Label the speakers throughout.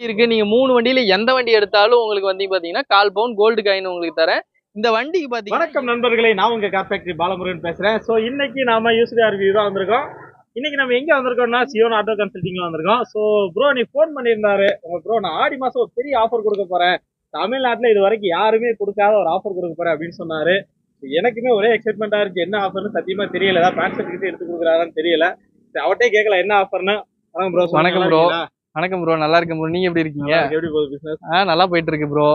Speaker 1: இருக்கு. நீங்க மூணு வண்டியில எந்த வண்டி எடுத்தாலும் உங்களுக்கு வந்து பாத்தீங்கன்னா கால் பவுன் கோல்டு காயின் உங்களுக்கு தரேன். இந்த வண்டிக்கு பாத்தீங்கன்னா
Speaker 2: வணக்கம் நண்பர்களே நான் உங்க கார் ஃபேக்டரி பாலமுருகன் பேசுறேன். ஸோ இன்னைக்கு நாம யூஸ்லி ரிவ்யூ தான் வந்திருக்கோம்? இன்னைக்கு நம்ம எங்க வந்திருக்கோம்னா சியோன் ஆட்டோ கன்சல்டிங்ல வந்திருக்கோம். ஸோ ப்ரோ நீ ஃபோன் பண்ணியிருந்தாரு. உங்க ப்ரோ நான் ஆடி மாசம் ஒரு பெரிய ஆஃபர் கொடுக்க போறேன். தமிழ்நாட்டுல இது வரைக்கும் யாருமே கொடுக்காத ஒரு ஆஃபர் கொடுக்க போறேன் அப்படின்னு சொன்னாரு. எனக்குமே ஒரே எக்ஸைட்மெண்டா இருக்கு. என்ன ஆஃபர்னு சத்தியமா தெரியல. ஏதாவது பேண்ட் எடுத்து கொடுக்குறாரான்னு தெரியல. சரி, அவர்ட்டே கேட்கல என்ன ஆஃபர்னு வணக்கம் ப்ரோ
Speaker 1: வணக்கம் bro. வணக்கம் ப்ரோ நல்லா இருக்கேன் ப்ரோ நீங்க எப்படி இருக்கீங்க?
Speaker 2: எப்படி போகுது பிசினஸ்
Speaker 1: ஆ நல்லா போயிட்டு இருக்கு ப்ரோ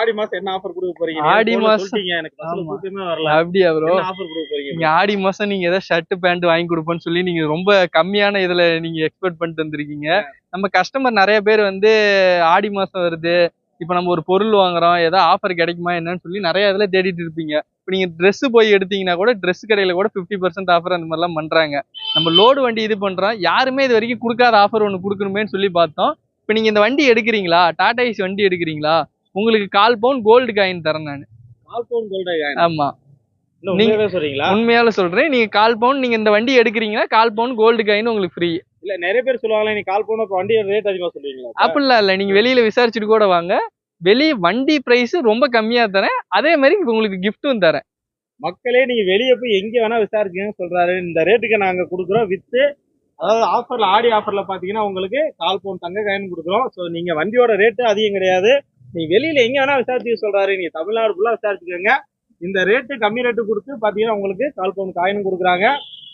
Speaker 2: ஆடி மாசம் என்ன ஆஃபர் கொடுக்க போறீங்க?
Speaker 1: ஆடி மாசம்.
Speaker 2: எனக்கு வரல.
Speaker 1: அப்படியா ப்ரோ
Speaker 2: ஆஃபர் கொடுக்க போறீங்க?
Speaker 1: நீங்க ஆடி மாசம் நீங்க ஏதாவது ஷர்ட் பேண்ட் வாங்கி கொடுப்போம்னு சொல்லி நீங்க ரொம்ப கம்மியான இதுல நீங்க எக்ஸ்பெக்ட் பண்ணிட்டு வந்திருக்கீங்க. நம்ம கஸ்டமர் நிறைய பேர் வந்து ஆடி மாசம் வருது. இப்போ நம்ம ஒரு பொருள் வாங்குறோம் ஏதாவது ஆஃபர் கிடைக்குமா என்னன்னு சொல்லி நிறைய இதுல தேடிட்டு இருப்பீங்க. இப்போ நீங்க Dress போய் எடுத்தீங்கன்னா கூட Dress கடையில கூட ஃபிஃப்டி பர்சன்ட் ஆஃபர் அந்த மாதிரிலாம் பண்றாங்க. நம்ம லோடு வண்டி இது பண்றோம். யாருமே இது வரைக்கும் கொடுக்காத ஆஃபர் ஒன்று கொடுக்கணுமேன்னு சொல்லி பார்த்தோம். இப்போ நீங்க இந்த வண்டி எடுக்கிறீங்களா? டாடா ஐஸ் வண்டி எடுக்கிறீங்களா? உங்களுக்கு கால் பவுன் கோல்டு காயின் தரேன் நான்.
Speaker 2: ஆல்போன் கோல்டு
Speaker 1: ஆமா.
Speaker 2: இன்னும்
Speaker 1: நீங்க-
Speaker 2: சொல்றீங்களா?
Speaker 1: உண்மையால சொல்றேன். நீங்க கால் பவுன் நீங்க இந்த வண்டி எடுக்கிறீங்கன்னா கால் பவுன் கோல்டு காயின் உங்களுக்கு ஃப்ரீ
Speaker 2: இல்ல நிறைய பேர் சொல்லுவாங்களே நீ கால் பண்ண வண்டியோட ரேட் அதிகமா சொல்லுவீங்களா?
Speaker 1: அப்படிலாம் இல்ல நீங்க வெளியில விசாரிச்சுட்டு கூட வாங்க. வெளிய வண்டி பிரைஸ் ரொம்ப கம்மியா தரேன். அதே மாதிரி உங்களுக்கு கிஃப்ட்டும் தரேன்.
Speaker 2: மக்களே நீங்க வெளிய போய் எங்க வேணா விசாரிக்கீங்கன்னு சொல்றாரு. இந்த ரேட்டுக்கு நாங்க கொடுக்குறோம் வித்து. அதாவது ஆஃபர்ல ஆடி ஆஃபர்ல பாத்தீங்கன்னா உங்களுக்கு கால் பவுன் தங்க காயின் கொடுக்குறோம். ஸோ நீங்க வண்டியோட ரேட்டு அதிகம் கிடையாது. நீ வெளியில எங்க வேணா விசாரிச்சு சொல்றாரு. நீங்க தமிழ்நாடு ஃபுல்லா விசாரிச்சுக்கோங்க. இந்த ரேட்டு கம்மி ரேட்டு கொடுத்து பாத்தீங்கன்னா உங்களுக்கு கால் பவுன் காயினும் கொடுக்குறாங்க.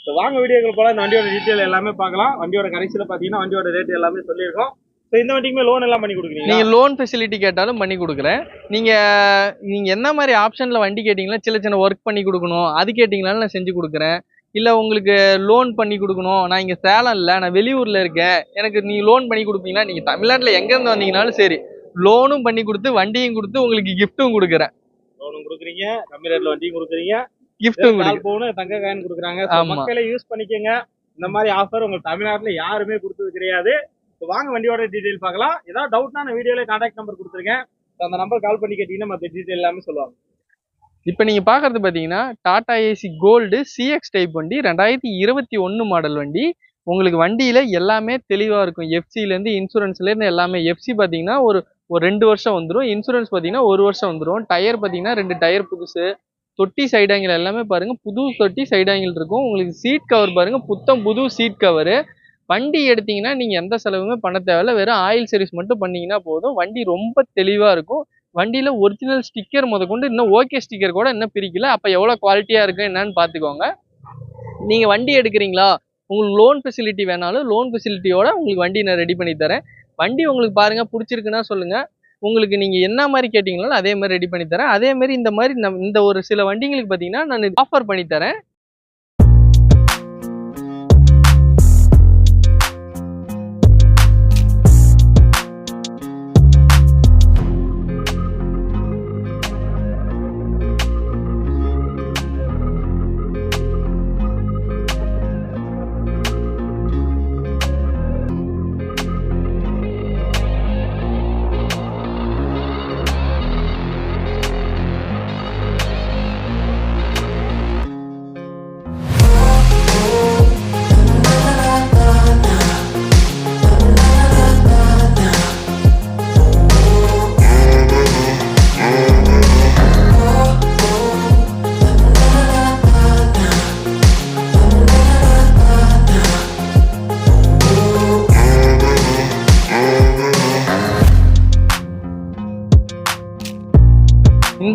Speaker 2: ஸோ வாங்க வீடியோக்கள் போல இந்த வண்டியோட டீட்டெயில் எல்லாமே பார்க்கலாம். வண்டியோட கடைசியில பாத்தீங்கன்னா வண்டியோட ரேட் எல்லாமே சொல்லியிருக்கோம். ஸோ இந்த வண்டிக்குமே லோன் எல்லாம் பண்ணி கொடுக்குறீங்க
Speaker 1: நீங்க லோன் ஃபெசிலிட்டி கேட்டாலும் பண்ணி கொடுக்குறேன். நீங்க நீங்க என்ன மாதிரி ஆப்ஷன்ல வண்டி கேட்டீங்களா? சின்ன சின்ன ஒர்க் பண்ணி கொடுக்கணும். அது கேட்டீங்களாலும் நான் செஞ்சு கொடுக்குறேன். இல்ல உங்களுக்கு லோன் பண்ணி கொடுக்கணும். நான் இங்க சேலம் இல்ல நான் வெளியூர்ல இருக்கேன். எனக்கு நீங்க லோன் பண்ணி கொடுப்பீங்களா? நீங்க தமிழ்நாட்டுல எங்க இருந்து வந்தீங்கனாலும் சரி. லோனும் பண்ணி கொடுத்து வண்டியும் கொடுத்து உங்களுக்கு கிஃப்ட்டும் கொடுக்குறேன்.
Speaker 2: லோனும் கொடுக்குறீங்க. கம்மி வண்டியும் கொடுக்குறீங்க.
Speaker 1: கிஃப்ட்டும்
Speaker 2: பவுன் தங்க காயின் கொடுக்குறாங்க. மக்களை யூஸ் பண்ணிக்கோங்க. இந்த மாதிரி ஆஃபர் உங்களுக்கு தமிழ்நாட்டுல யாருமே கொடுத்தது கிடையாது. வாங்க வண்டியோட டீடைல் பார்க்கலாம். ஏதாவது டவுட்னா நான் வீடியோல கான்டாக்ட் நம்பர் கொடுத்துருக்கேன் அந்த நம்பர் கால் பண்ணி கேட்டீங்கன்னா மற்ற டீடைல் எல்லாமே சொல்லுவாங்க.
Speaker 1: இப்போ நீங்க பாக்குறது பாத்தீங்கன்னா Tata Ace gold CX type வண்டி ரெண்டாயிரத்தி இருபத்தி ஒன்னு மாடல் வண்டி. உங்களுக்கு வண்டியில எல்லாமே தெளிவா இருக்கும். எஃப்சில இருந்து இன்சூரன்ஸ்ல இருந்து எல்லாமே. எஃப்சி பாத்தீங்கன்னா ஒரு ஒரு ரெண்டு வருஷம் வந்துடும் இன்சூரன்ஸ் பாத்தீங்கன்னா ஒரு வருஷம் வந்துடும் டயர் பாத்தீங்கன்னா ரெண்டு டயர் புதுசு. தொட்டி சைட் ஆங்கிள் எல்லாமே பாருங்க. புது தொட்டி சைட் ஆங்கிள் இருக்கும். உங்களுக்கு சீட் கவர் பாருங்க. புத்தம் புது சீட் கவரு வண்டி எடுத்தீங்கன்னா நீங்க எந்த செலவுமே பண்ண தேவையில்ல. வெறும் ஆயில் சர்வீஸ் மட்டும் பண்ணீங்கன்னா போதும். வண்டி ரொம்ப தெளிவா இருக்கும். வண்டியில ஒரிஜினல் ஸ்டிக்கர் முதற்கொண்டு இன்னும் ஓகே ஸ்டிக்கர் கூட இன்னும் பிரிக்கல. அப்ப எவ்வளவு குவாலிட்டியா இருக்கு என்னன்னு பாத்துக்கோங்க நீங்க வண்டி எடுக்கிறீங்களா? உங்களுக்கு லோன் ஃபெசிலிட்டி வேணாலும் லோன் ஃபெசிலிட்டியோட உங்களுக்கு வண்டி நான் ரெடி பண்ணி தரேன். வண்டி உங்களுக்கு பாருங்க. பிடிச்சிருக்குன்னா சொல்லுங்க. உங்களுக்கு நீங்கள் என்ன மாதிரி கேட்டிங்களோ அதே மாதிரி ரெடி பண்ணி தரேன். அதே மாதிரி இந்த மாதிரி நம் இந்த ஒரு சில வண்டிங்களுக்கு பார்த்தீங்கன்னா நான் ஆஃபர் பண்ணி தரேன்.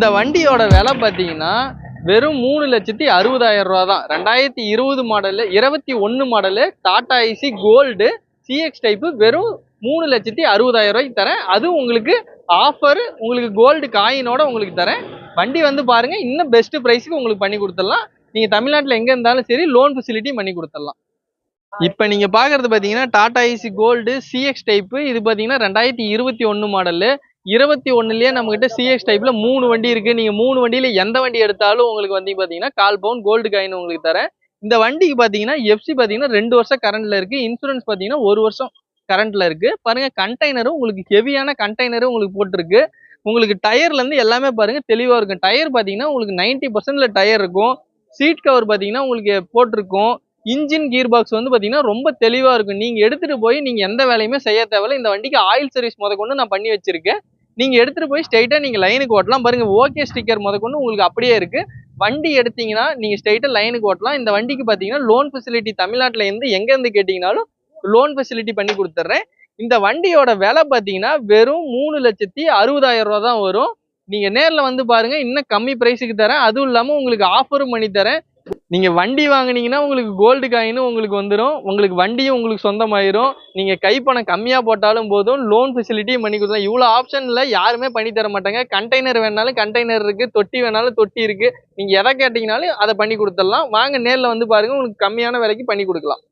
Speaker 1: இந்த வண்டியோட விலை பார்த்தீங்கன்னா வெறும் மூணு லட்சத்தி அறுபதாயிரம் ரூபா தான் ரெண்டாயிரத்தி இருபது மாடலு இருபத்தி ஒன்று model Tata Ace gold CX type வெறும் மூணு லட்சத்தி அறுபதாயிரம் ரூபாய்க்கு தரேன். அதுவும் உங்களுக்கு ஆஃபர் உங்களுக்கு கோல்டு காயினோட உங்களுக்கு தரேன். வண்டி வந்து பாருங்கள் இன்னும் பெஸ்ட் ப்ரைஸுக்கு உங்களுக்கு பண்ணி கொடுத்துடலாம். நீங்கள் தமிழ்நாட்டில் எங்கே இருந்தாலும் சரி லோன் ஃபெசிலிட்டி பண்ணி கொடுத்துடலாம். இப்போ நீங்க பாக்குறது பாத்தீங்கன்னா Tata Ace gold CX type இது பாத்தீங்கன்னா ரெண்டாயிரத்தி இருபத்தி ஒன்று மாடலு இருபத்தி ஒன்னுலயே நம்ம கிட்ட சிஎக்ஸ் டைப்ல மூணு வண்டி இருக்கு. நீங்க மூணு வண்டியில எந்த வண்டி எடுத்தாலும் உங்களுக்கு வந்து பாத்தீங்கன்னா கால் பவுன் கோல்டு காயின் உங்களுக்கு தரேன். இந்த வண்டிக்கு பாத்தீங்கன்னா எஃப்சி பாத்தீங்கன்னா ரெண்டு வருஷம் கரண்ட்ல இருக்கு. இன்சூரன்ஸ் பாத்தீங்கன்னா ஒரு வருஷம் கரண்ட்ல இருக்கு. பாருங்க கண்டெய்னரும் உங்களுக்கு ஹெவியான கண்டெய்னரும் உங்களுக்கு போட்டிருக்கு. உங்களுக்கு டயர்ல இருந்து எல்லாமே பாருங்க தெளிவா இருக்கும். டயர் பாத்தீங்கன்னா உங்களுக்கு நைன்டி பர்சன்ட்ல டயர் இருக்கும். சீட் கவர் பாத்தீங்கன்னா உங்களுக்கு போட்டிருக்கும். இன்ஜின் கியர் பாக்ஸ் வந்து பார்த்தீங்கன்னா ரொம்ப தெளிவாக இருக்கும். நீங்கள் எடுத்துகிட்டு போய் நீங்கள் எந்த வேலையுமே செய்ய தேவையில்ல. இந்த வண்டிக்கு ஆயில் சர்வீஸ் முதக்கொண்டு நான் பண்ணி வச்சிருக்கேன். நீங்கள் எடுத்துட்டு போய் ஸ்ட்ரைட்டாக நீங்கள் லைனுக்கு ஓட்டலாம். பாருங்கள் ஓகே ஸ்டிக்கர் முதக்கொண்டு உங்களுக்கு அப்படியே இருக்குது வண்டி எடுத்தீங்கன்னா நீங்கள் ஸ்ட்ரைட்டாக லைனுக்கு ஓட்டலாம். இந்த வண்டிக்கு பார்த்தீங்கன்னா லோன் ஃபெசிலிட்டி தமிழ்நாட்டில் இருந்து எங்கேருந்து கேட்டிங்கனாலும் லோன் ஃபெசிலிட்டி பண்ணி கொடுத்துட்றேன் இந்த வண்டியோட விலை பார்த்தீங்கன்னா வெறும் மூணு லட்சத்தி அறுபதாயிரம் ரூபா தான் வரும். நீங்கள் நேரில் வந்து பாருங்க இன்னும் கம்மி ப்ரைஸுக்கு தரேன். அதுவும் இல்லாமல் உங்களுக்கு ஆஃபரும் பண்ணி தரேன். நீங்கள் வண்டி வாங்கினீங்கன்னா உங்களுக்கு கோல்டு காயினும் உங்களுக்கு வந்துடும் உங்களுக்கு வண்டியும் உங்களுக்கு சொந்தமாயிரும். நீங்கள் கைப்பணம் கம்மியாக போட்டாலும் போதும். லோன் ஃபெசிலிட்டியும் பண்ணி கொடுத்தா இவ்வளோ ஆப்ஷன்ல யாருமே பண்ணி தர மாட்டாங்க. கண்டெய்னர் வேணாலும் கண்டெய்னர் இருக்குது தொட்டி வேணாலும் தொட்டி இருக்குது நீங்கள் எதை கேட்டிங்கனாலும் அதை பண்ணி கொடுத்துடலாம். வாங்க நேரில் வந்து பாருங்கள் உங்களுக்கு கம்மியான விலைக்கு பண்ணி கொடுக்கலாம்.